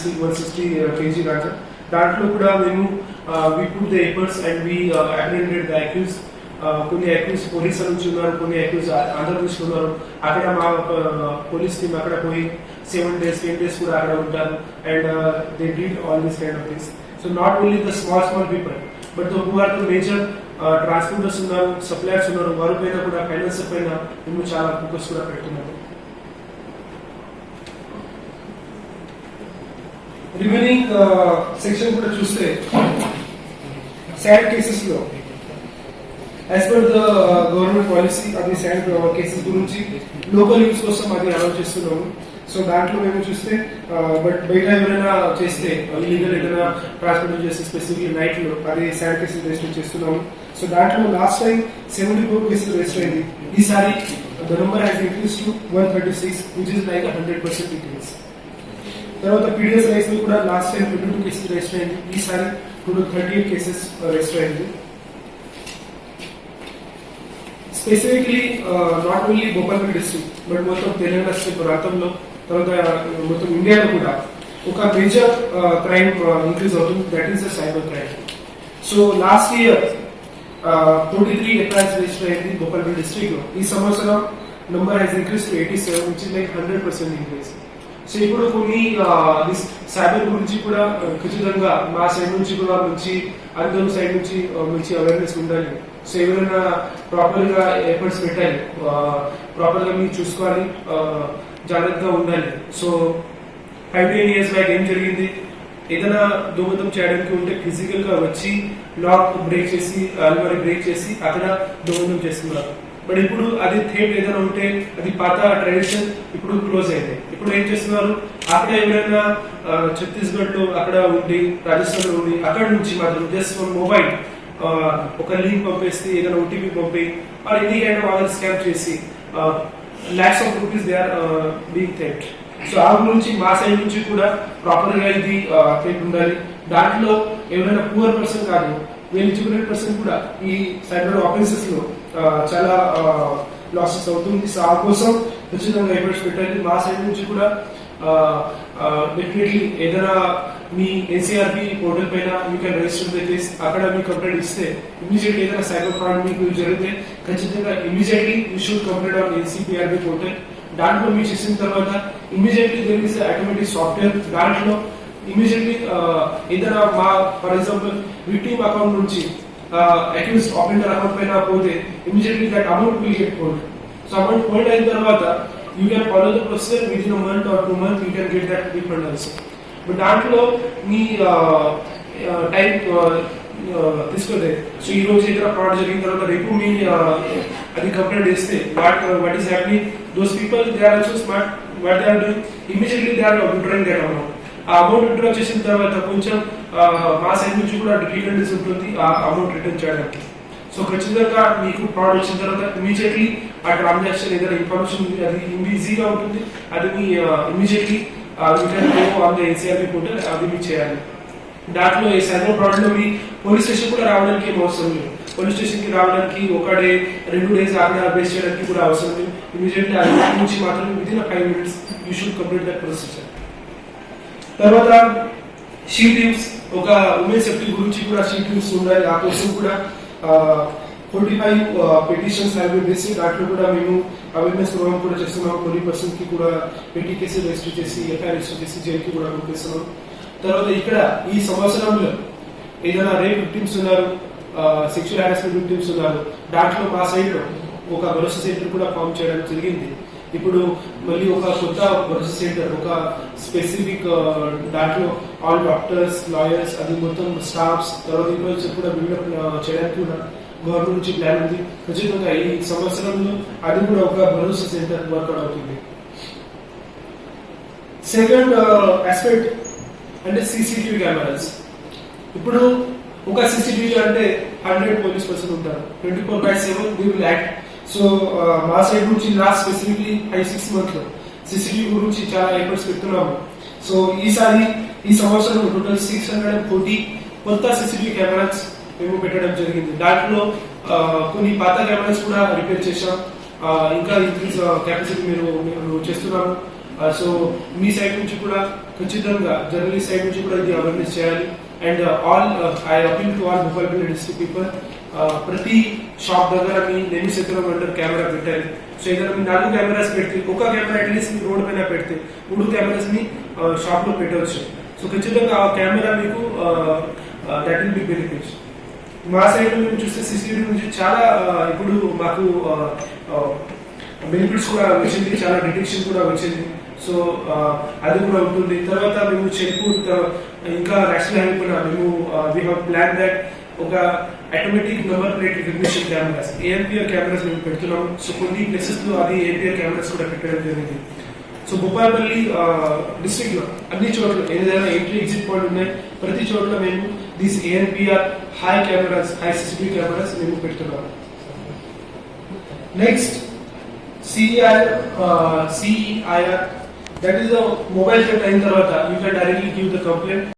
Sixty one sixty KG దాకా. దాంట్లో కూడా మేము we put the efforts and we apprehended the accused కొన్ని అక్యూస్ పోలీసుల నుంచి ఉన్నారు కొన్ని అక్యూస్ ఆంధ్రప్రదేశ్ ఉన్నారు. అక్కడ మా పోలీస్ టీమ్ uh, అక్కడ పోయి సెవెన్ డేస్ టెన్ డేస్ కూడా అక్కడ ఉంటారు. And they did all this kind of things so not only the small small people but who are the major transporters ఉన్నారు సప్లయర్స్ ఉన్నారు. వారి పైన కూడా ఫైనాన్స్ పైన మేము చాలా ఫోకస్ కూడా పెడుతున్నాము. రిమైనింగ్ సెక్షన్ కూడా చూస్తే శాడ్ కేసెస్లో as per the government policy అది శాడ్ కేసెస్ గురించి లోకల్ యూస్ కోసం అది అలౌ చేస్తున్నాము సో దాంట్లో మేము చూస్తే బట్ బయట ఎవరైనా చేస్తే ఇల్లీగల్ ఏదైనా ట్రాన్స్పోర్ట్ చేస్తే స్పెసిఫిక్ నైట్లో అది శాడ్ కేసెస్ రిజిస్టర్ చేస్తున్నాము. సో దాంట్లో last time seventy four cases register అయింది. ఈసారి the number has increase to one thirty six which is like hundred percent increase తర్వాత పీడిఎస్ రైస్లో కూడా last time twenty two cases register అయింది. ఈసారి two thirty eight cases register అయింది. Specifically not only Bhupalpalli district but మొత్తం Telangana state ప్రాంతంలో తర్వాత మొత్తం ఇండియాలో కూడా ఒక మేజర్ క్రైమ్ ఇంక్రీజ్ అవుతుంది. That is the cyber crime so last year twenty three FIRs register అయింది భోపాల్పల్లి డిస్ట్రిక్ట్లో. ఈ సంవత్సరం number has increase to eighty seven like hundred percent increase so ఇప్పుడు కొన్ని సైబర్ గురించి కూడా ఖచ్చితంగా మా సైడ్ నుంచి కూడా మంచి అందరం సైడ్ నుంచి మంచి అవేర్నెస్ ఉండాలి. సో ఎవరైనా ప్రాపర్గా ఎఫర్ట్స్ పెట్టాలి ప్రాపర్గా మీరు చూసుకోవాలి జాగ్రత్తగా ఉండాలి. So five ten years back ఏం జరిగింది? ఏదైనా దోమతం చేయడానికి ఉంటే ఫిజికల్గా వచ్చి లాక్ బ్రేక్ చేసి అల్మారి బ్రేక్ చేసి అక్కడ దోమతం చేస్తున్నారు. బట్ ఇప్పుడు అది థేట్ ఏదైనా ఉంటే అది పాత ట్రెడిషన్ ఇప్పుడు క్లోజ్ అయింది. ఇప్పుడు ఏం చేస్తున్నారు? అక్కడ ఎవరైనా ఛత్తీస్గఢ్లో అక్కడ ఉండి రాజస్థాన్లో ఉండి అక్కడ నుంచి మాత్రం జస్ట్ మొబైల్ ఒక లింక్ పంపేస్తే ఏదైనా ఓటీపీ పంపి వాళ్ళు ఎనీ కైండ్ స్కామ్ చేసి lakhs of rupees they are being that so ఆ గురించి మా సైడ్ నుంచి కూడా ప్రాపర్గా ఇది ఉండాలి. దాంట్లో ఎవరైనా పూర్ పర్సన్ కాదు ఎలిజిబుల్ పర్సన్ కూడా ఈ సైబర్ ఆఫెన్సెస్లో చాలా లాసెస్ అవుతుంది. సో ఆ కోసం ఖచ్చితంగా ఎఫర్ట్స్ పెట్టాలి మా సైడ్ నుంచి కూడా డెఫినెట్లీ ఏదైనా మీ ఎన్సీఆర్బి పోర్టల్ పైన మీ కెన్ రిజిస్టర్ ద అక్కడ మీ కంప్లైంట్ ఇస్తే ఇమీడియట్లీ ఏదైనా సైబర్ ఫ్రాడ్ మీకు జరిగితే ఖచ్చితంగా immediately you should complaint on NCPRB portal దాంట్లో మీరు చేసిన తర్వాత immediately there is automatic software దాంట్లో ఇమీడియట్లీ ఏదైనా మా ఫర్ ఎగ్జాంపుల్ విక్టిమ్ అకౌంట్ నుంచి అక్యూజ్ ఆఫెండర్ అకౌంట్ పైన పోతే immediately that amount will get hold so amount hold అయిన తర్వాత you can follow the procedure within month or two month you can get that refund also but దాంట్లో మీ time తీసుకోలేదు. So ఈ రోజు ఇతర ఫ్రాడ్ జరిగిన తర్వాత రేపు మీ అది కంప్లైంట్ చేస్తే what what is happy those people they are also smart what they are doing immediately they are withdrawing that amount ఆ అమౌంట్ విడ్రా చేసిన తర్వాత కొంచెం మా సైడ్ నుంచి కూడా డిఫికల్టీస్ ఉంటుంది. ఆ అమౌంట్ రిటర్న్ చేయడానికి. సో ఖచ్చితంగా మీకు ఫ్రాడ్ వచ్చిన తర్వాత ఇమీడియట్లీ ఆ ట్రాన్సాక్షన్ ఏదైనా ఇన్ఫర్మేషన్ ఉంది అది ఈజీగా ఉంటుంది. అది మీ ఇమీడియట్లీ ఆన్ పోర్టల్ అది మీరు చేయాలి. దాంట్లో ఈ సైబర్ ఫ్రాడ్లో మీ పోలీస్ స్టేషన్ కూడా రావడానికి అవసరం లేదు. పోలీస్ స్టేషన్కి రావడానికి ఒక డే రెండు డేస్ అక్కడ అప్డేట్ చేయడానికి కూడా అవసరం లేదు. ఇమీడియట్లీ అది నుంచి మాత్రం within five minutes you should complete that procedure తర్వాత షీ టీమ్స్ ఒక ఉమెన్ సేఫ్టీ గురించి కూడా షీ టీమ్స్ ఉండాలి. ఆ కోసం కూడా ఫోర్టీ ఫైవ్ పిటిషన్స్ హ్యావ్ చేసి రిసీవ్ దాంట్లో కూడా మేము అవేర్నెస్ ప్రోగ్రామ్ కూడా చేస్తున్నాం. కొన్ని పర్సన్కి కూడా పెట్టి కేసు రిజిస్టర్ చేసి ఎఫ్ఐఆర్ రిజిస్టర్ చేసి జైలుకి కూడా పంపిస్తున్నాం. తర్వాత ఇక్కడ ఈ సంవత్సరంలో ఏదైనా రేప్ విక్టిమ్స్ ఉన్నారు సెక్షువల్ హారాస్మెంట్ విక్టిమ్స్ ఉన్నారు దాంట్లో మా సైడ్లో ఒక భరోసా సెంటర్ కూడా ఫామ్ చేయడం జరిగింది. ఇప్పుడు మళ్ళీ ఒక కొత్త భరోసా సెంటర్ ఒక స్పెసిఫిక్ uh, దాంట్లో ఆల్ డాక్టర్స్ లాయర్స్ అది మొత్తం స్టాఫ్స్ తర్వాత ఇన్వెస్ట్ కూడా బిల్డప్ uh, చేయడానికి కూడా గవర్నమెంట్ నుంచి ప్లాన్ ఉంది. ఖచ్చితంగా ఈ సంవత్సరంలో అది కూడా ఒక భరోసా సెంటర్ వర్కౌట్ అవుతుంది. సెకండ్ ఆస్పెక్ట్ uh, అంటే సీసీటీవీ కెమెరాస్ ఇప్పుడు ఒక సీసీటీవీ అంటే హండ్రెడ్ పోలీస్ పర్సన్ ఉంటారు. Twenty four by seven we will act so మా సైడ్ నుంచి లాస్ట్ స్పెసిఫిక్లీ ఫైవ్ సిక్స్ మంత్లో సీసీటీవీ గురించి చాలా ఎఫర్ట్స్ పెడుతున్నాము. సో ఈసారి ఈ సంవత్సరం total six hundred and forty కొత్త సీసీటీవీ కెమెరాస్ మేము పెట్టడం జరిగింది. దాంట్లో కొన్ని పాత కెమెరాస్ కూడా రిపేర్ చేశాం. ఇంకా ఇంక్రీజ్ కెపాసిటీ మీరు మీరు చేస్తున్నాము సో మీ సైడ్ నుంచి కూడా ఖచ్చితంగా జర్నలిస్ట్ సైడ్ నుంచి కూడా ఇది అవేర్నెస్ చేయాలి. And all I appeal to all mobile district people ప్రతి షాప్ దగ్గర మీ ఎన్ని శత్రువు అంటారు కెమెరా పెట్టాలి సో ఏదైనా మీ నాలుగు కెమెరాస్ పెడితే ఒక కెమెరా అట్లీస్ట్ మీ రోడ్ పైన పెడితే మూడు కెమెరాస్ మీ షాప్లో పెట్టవచ్చు. సో ఖచ్చితంగా ఆ కెమెరా మీకు దట్ విల్ బి బెనిఫిట్స్ మా సైడ్ మేము చూస్తే సిసిటీవీ నుంచి చాలా ఇప్పుడు మాకు బెనిఫిట్స్ కూడా వచ్చింది చాలా డిటెక్షన్ కూడా వచ్చింది. సో అది కూడా ఉంటుంది. తర్వాత మేము చెక్పూర్ ఇంకా నేషనల్ హైవే కూడా మేము వీ హ్యావ్ ప్లాన్ దట్ ఒక automatic number plate recognition cameras ANPR cameras మేము పెడుతున్నాం సో కొన్ని ప్లేసెస్లో అది ఏపీఆర్ కెమెరాస్ కూడా పెట్టడం జరిగింది. సో భూపాలపల్లి డిస్ట్రిక్ట్లో అన్ని చోట్ల ఏదైనా ఎంట్రీ ఎగ్జిట్ పాయింట్ ఉన్నాయి ప్రతి చోట్ల మేము these ANPR high cameras high CCTV cameras మేము పెడుతున్నాం next CIR CEIR that is the mobile set అయిన తర్వాత you can directly give the complaint